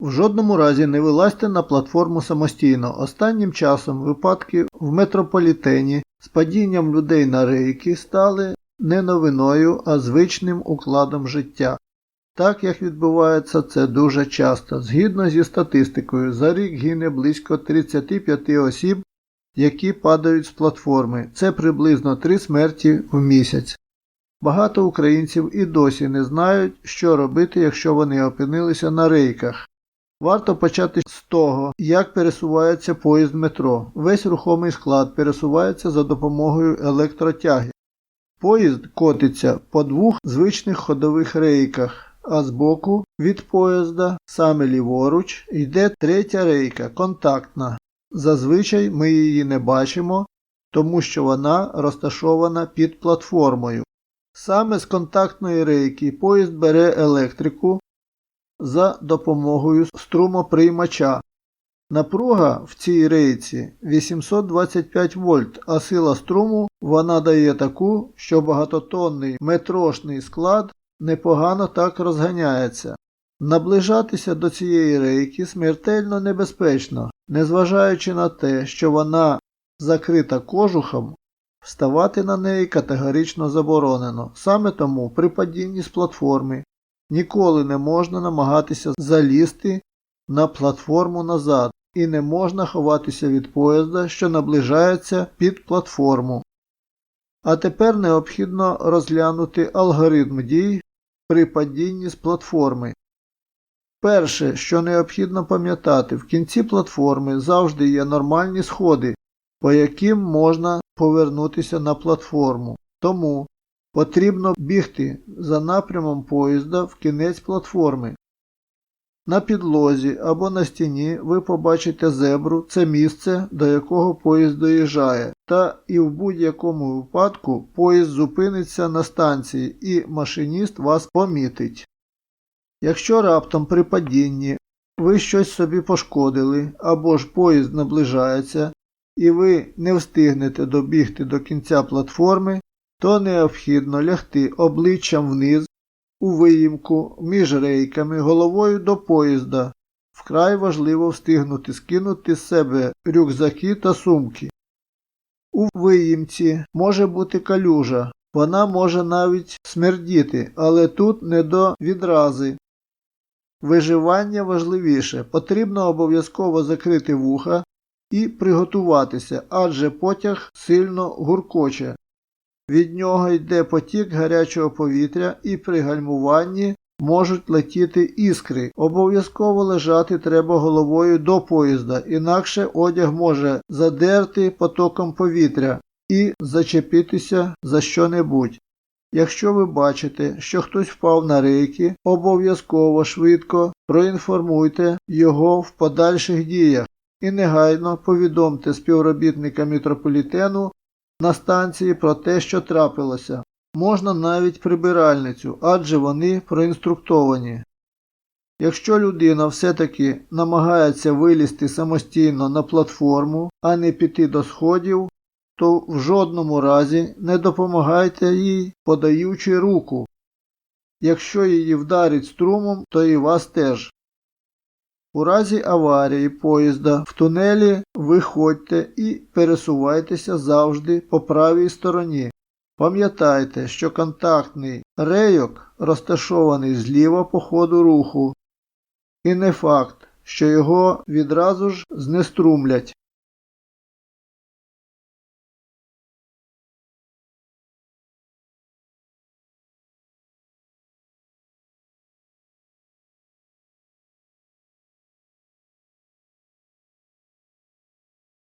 В жодному разі не вилазьте на платформу самостійно. Останнім часом випадки в метрополітені з падінням людей на рейки стали не новиною, а звичним укладом життя. Так як відбувається це дуже часто. Згідно зі статистикою, за рік гине близько 35 осіб, які падають з платформи. Це приблизно 3 смерті в місяць. Багато українців і досі не знають, що робити, якщо вони опинилися на рейках. Варто почати з того, як пересувається поїзд метро. Весь рухомий склад пересувається за допомогою електротяги. Поїзд котиться по двох звичних ходових рейках, а збоку від поїзда, саме ліворуч, йде третя рейка контактна. Зазвичай ми її не бачимо, тому що вона розташована під платформою. Саме з контактної рейки поїзд бере електрику за допомогою струмоприймача. Напруга в цій рейці 825 вольт, а сила струму вона дає таку, що багатотонний метрошний склад непогано так розганяється. Наближатися до цієї рейки смертельно небезпечно, незважаючи на те, що вона закрита кожухом, вставати на неї категорично заборонено. Саме тому при падінні з платформи ніколи не можна намагатися залізти на платформу назад і не можна ховатися від поїзда, що наближається під платформу. А тепер необхідно розглянути алгоритм дій при падінні з платформи. Перше, що необхідно пам'ятати, в кінці платформи завжди є нормальні сходи, по яким можна повернутися на платформу. Тому потрібно бігти за напрямом поїзда в кінець платформи. На підлозі або на стіні ви побачите зебру це місце, до якого поїзд доїжджає, та і в будь-якому випадку поїзд зупиниться на станції і машиніст вас помітить. Якщо раптом при падінні ви щось собі пошкодили або ж поїзд наближається, і ви не встигнете добігти до кінця платформи, то необхідно лягти обличчям вниз у виїмку між рейками головою до поїзда. Вкрай важливо встигнути скинути з себе рюкзаки та сумки. У виїмці може бути калюжа, вона може навіть смердіти, але тут не до відрази. Виживання важливіше, потрібно обов'язково закрити вуха і приготуватися, адже потяг сильно гуркоче. Від нього йде потік гарячого повітря і при гальмуванні можуть летіти іскри. Обов'язково лежати треба головою до поїзда, інакше одяг може задерти потоком повітря і зачепитися за що-небудь. Якщо ви бачите, що хтось впав на рейки, обов'язково швидко проінформуйте його в подальших діях і негайно повідомте співробітника метрополітену на станції про те, що трапилося. Можна навіть прибиральницю, адже вони проінструктовані. Якщо людина все-таки намагається вилізти самостійно на платформу, а не піти до сходів, то в жодному разі не допомагайте їй, подаючи руку. Якщо її вдарить струмом, то і вас теж. У разі аварії поїзда в тунелі виходьте і пересувайтеся завжди по правій стороні. Пам'ятайте, що контактний рейок розташований зліва по ходу руху, і не факт, що його відразу ж знеструмлять.